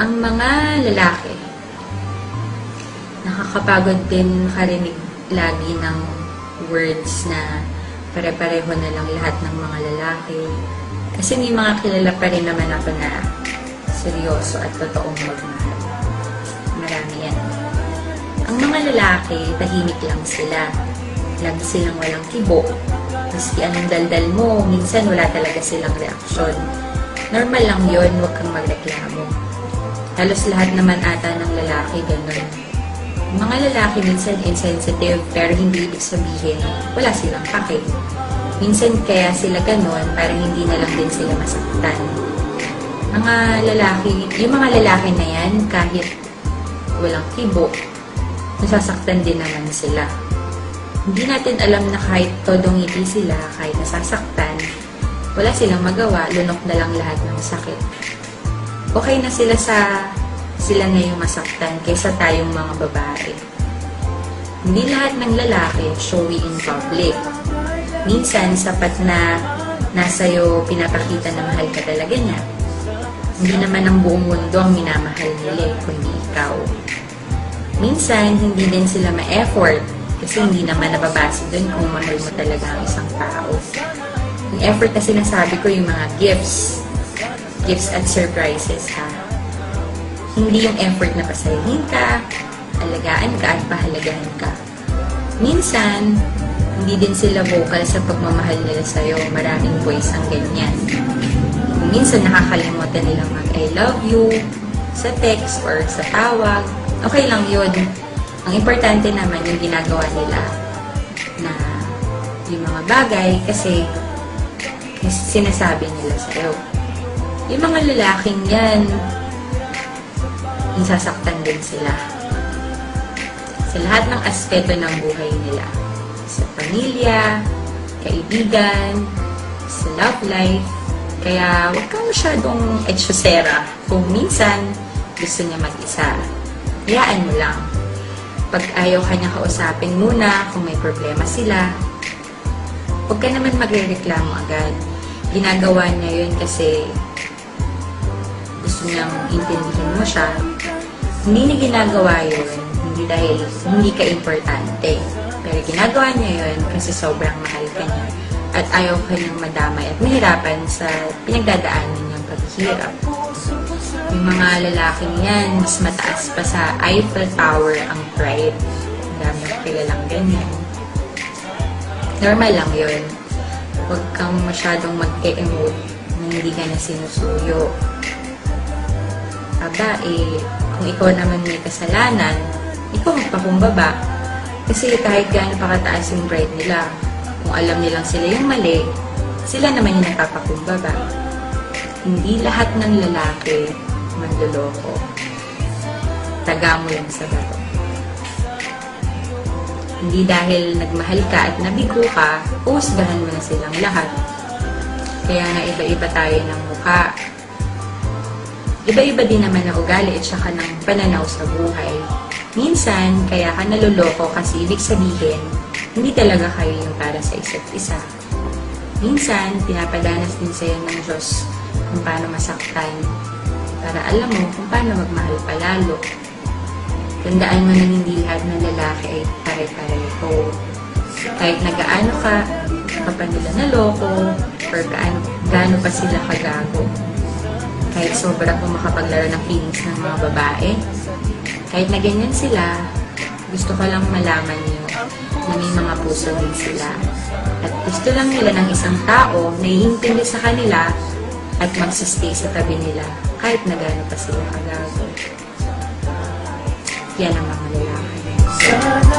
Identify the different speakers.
Speaker 1: Ang mga lalaki, nakakapagod din makarinig lagi ng words na pare-pareho na lang lahat ng mga lalaki. Kasi may mga kilala pa rin naman ako na seryoso at totoong magmahal. Marami yan. Ang mga lalaki, tahimik lang sila. Lagi silang walang kibo. Maski anong daldal mo, minsan wala talaga silang reaksyon. Normal lang yon huwag kang magreklamo. Halos lahat naman ata ng lalaki ganun. Mga lalaki minsan insensitive pero hindi ibig sabihin wala silang pake. Minsan kaya sila ganun para hindi na lang din sila masaktan. Mga lalaki, yung mga lalaki na yan kahit walang kibo, nasasaktan din naman sila. Hindi natin alam na kahit todong ngiti sila, kahit nasasaktan, wala silang magawa, lunok na lang lahat ng sakit. Okay na sila sa sila na yung masaktan kaysa tayong mga babae. Hindi lahat ng lalaki showy in public. Minsan, sapat na nasa iyo pinapakita na mahal ka talaga niya. Hindi naman ang buong mundo ang minamahal nila, kundi ikaw. Minsan, hindi din sila ma-effort kasi hindi naman nababase dun kung mahal mo talaga ang isang tao. Yung effort na sinasabi ko yung mga gifts. Gifts at surprises, ha? Hindi yung effort na pasayahin ka, alagaan ka at pahalagahan ka. Minsan, hindi din sila vocal sa pagmamahal nila sa'yo. Maraming boys ang ganyan. Minsan nakakalimutan nilang mag I love you sa text or sa tawag. Okay lang yun. Ang importante naman yung ginagawa nila na yung mga bagay kasi sinasabi nila sa'yo. Yung mga lalaking yan, nasasaktan din sila. Sa lahat ng aspeto ng buhay nila. Sa pamilya, kaibigan, sa love life. Kaya huwag kang masyadong etsyosera. Kung minsan gusto niya mag-isa, hayaan mo lang. Pag ayaw ka niya kausapin muna, kung may problema sila, huwag ka naman magre-reklamo agad. Ginagawa niya yun kasi gusto niyang intindihin mo siya. Hindi niya ginagawa yun, hindi dahil hindi ka importante. Pero ginagawa niya yun kasi sobrang mahal ka niya at ayaw ka niyang madamay at mahirapan sa pinagdadaanan niyang paghihirap. Yung mga lalaking yan, mas mataas pa sa Eiffel Tower ang pride. Ang dami ang kilalang ganyan. Normal lang yun. Huwag kang masyadong mag-emote hindi ka na sinusuyo. Aba, eh, kung ikaw naman may kasalanan, ikaw magpakumbaba. Kasi kahit gaano pa kataas yung pride nila, kung alam nilang sila yung mali, sila naman yung nagpapakumbaba. Hindi lahat ng lalaki manloloko. Taga mo lang sa laro. Hindi dahil nagmahal ka at nabigo ka, uusgahan mo na silang lahat. Kaya nga iba-iba tayo ng mukha. Iba-iba din naman ang ugali at saka ng pananaw sa buhay. Minsan, kaya ka naluloko kasi ibig sabihin, hindi talaga kayo yung para sa isa't isa. Minsan, pinapadanas din sa'yo ng Diyos kung paano masaktan para alam mo kung paano magmahal palalo. Tandaan mo na hindi lahat ng lalaki ay pare-pareho. Kahit nagaano ka, ka pa nila naloko, or gaano, gaano pa sila kagago. Kahit sobra kung makapaglaro ng feelings ng mga babae, kahit na ganyan sila, gusto ko lang malaman niyo na may mga puso din sila. At gusto lang nila ng isang tao na iintindi sa kanila at magsistay sa tabi nila kahit na gano'n pa sila kagago. Yan ang mga lalaki.